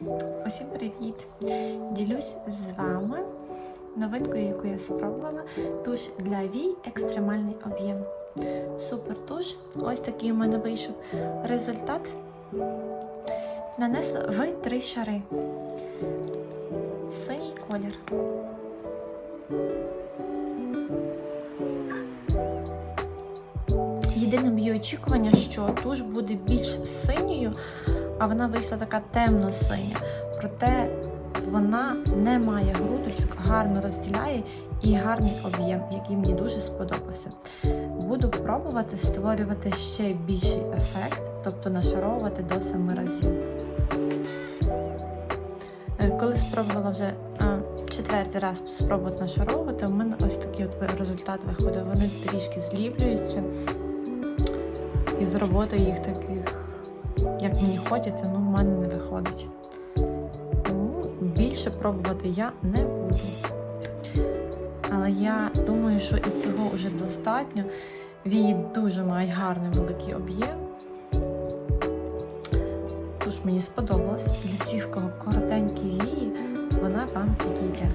Усім привіт! Ділюсь з вами новинкою, яку я спробувала. Туш для вій екстремальний об'єм. Супер туш. Ось такий у мене вийшов результат. Нанесла в три шари. Синій колір. Єдине моє очікування, що туш буде більш синьою, а вона вийшла така темно-синя. Проте вона не має грудочок, гарно розділяє і гарний об'єм, який мені дуже сподобався. Буду пробувати створювати ще більший ефект, тобто нашаровувати до 7 разів. Е, Коли спробувала вже четвертий раз спробувати нашаровувати, у мене ось такий от результат виходить. Вони трішки зліплюються. І з роботи їх таких, як мені хочеться, ну в мене не виходить. Тому більше пробувати я не буду. Але я думаю, що і цього вже достатньо. Вії дуже мають гарний великий об'єм. Тож мені сподобалось. Для всіх, кого коротенькі вії, вона вам підійде.